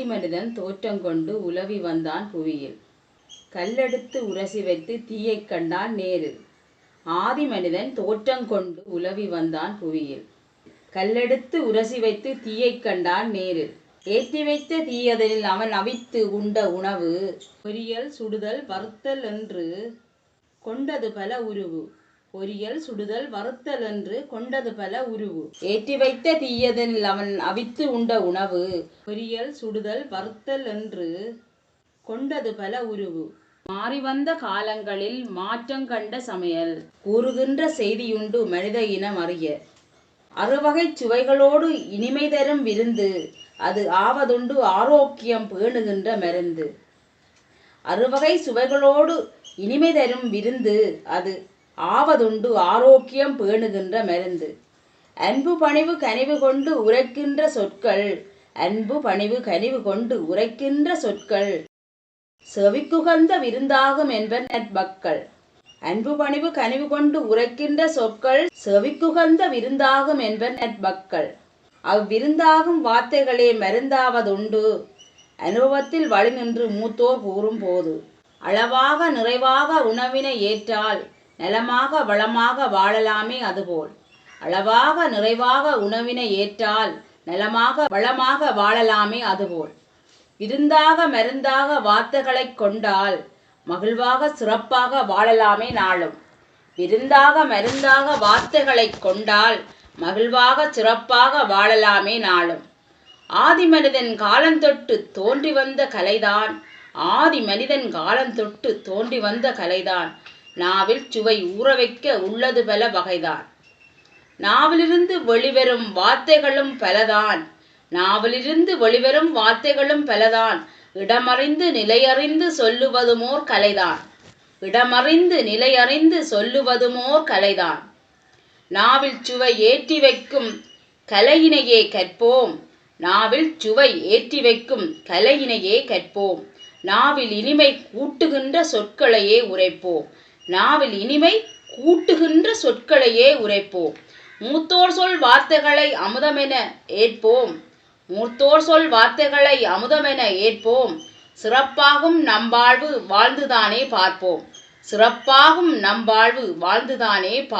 ஆதிமனிதன் தோற்றம் கொண்டு உலவி வந்தான் புவியில். கல்லெடுத்து உரசி வைத்து தீயைக் கண்டான் நேரில் ஆதிமனிதன் தோற்றம் கொண்டு உலவி வந்தான் புவியில். கல்லெடுத்து உரசி வைத்து தீயைக் கண்டான் நேரு. ஏற்றி வைத்த தீயதனில் அவன் அவித்து உண்ட உணவு. பொரியல் சுடுதல் வறுத்தல் என்று கொண்டது பல உருவு. பொரியல் சுடுதல் வறுத்தல் என்று கொண்டது பல உருவு. ஏற்றி வைத்த தீயதனில் அவன் அவித்து உண்ட உணவு. பொரியல் சுடுதல் வறுத்தல் என்று கொண்டது பல உருவு. மாறி வந்த காலங்களில் மாற்றம் கண்ட சமையல். கூறுகின்ற செய்தியுண்டு மனித இனம் அறிய. அறுவகை சுவைகளோடு இனிமை தரும் விருந்து. அது ஆவதுண்டு ஆரோக்கியம் பேணுகின்ற மருந்து. அறுவகை சுவைகளோடு இனிமை தரும் விருந்து. அது ஆவதுண்டு ஆரோக்கியம் பேணுகின்ற மருந்து. அன்பு பணிவு கனிவு கொண்டு உரைக்கின்ற சொற்கள். அன்பு பணிவு கனிவு கொண்டு உரைக்கின்ற சொற்கள். செவிக்குகந்த விருந்தாகும் என்பர் நட்பக்கள். அன்பு பணிவு கனிவு கொண்டு உரைக்கின்ற சொற்கள். செவிக்குகந்த விருந்தாகும் என்பர் நட்பக்கள். அவ்விருந்தாகும் வார்த்தைகளே மருந்தாவதுண்டு. அனுபவத்தில் வழி நின்று மூத்தோர் கூறும் போது அளவாக நிறைவாக உணவினை ஏற்றால் நலமாக வளமாக வாழலாமே அதுபோல். அளவாக நிறைவாக உணவினை ஏற்றால் நலமாக வளமாக வாழலாமே அதுபோல். விருந்தாக மருந்தாக வார்த்தைகளைக் கொண்டால் மகிழ்வாக சிறப்பாக வாழலாமே நாளும். விருந்தாக மருந்தாக வார்த்தைகளைக் கொண்டால் மகிழ்வாக சிறப்பாக வாழலாமே நாளும். ஆதி மனிதன் காலந்தொட்டு தோன்றி வந்த கலைதான். ஆதி மனிதன் காலந்தொட்டு தோன்றி வந்த கலைதான். நாவில் சுவை ஊற வைக்க உள்ளது பல வகைதான். நாவிலிருந்து வெளிவரும் வார்த்தைகளும் பலதான். நாவிலிருந்து வெளிவரும் வார்த்தைகளும் பலதான். இடமறிந்து நிலையறிந்து சொல்லுவதுமோர் கலைதான். இடமறிந்து நிலையறிந்து சொல்லுவதுமோர் கலைதான். நாவில் சுவை ஏற்றி வைக்கும் கலையினையே கற்போம். நாவில் சுவை ஏற்றி வைக்கும் கலையினையே கற்போம். நாவில் இனிமை கூட்டுகின்ற சொற்களையே உரைப்போம். நாவில் இனிமை கூட்டுகின்ற சொற்களையே உரைப்போம். மூத்தோர் சொல் வார்த்தைகளை அமுதமென ஏற்போம். மூத்தோர் சொல் வார்த்தைகளை அமுதமென ஏற்போம். சிறப்பாகும் நம்பாழ்வு வாழ்ந்துதானே பார்ப்போம். சிறப்பாகும் நம்பாழ்வு வாழ்ந்துதானே பா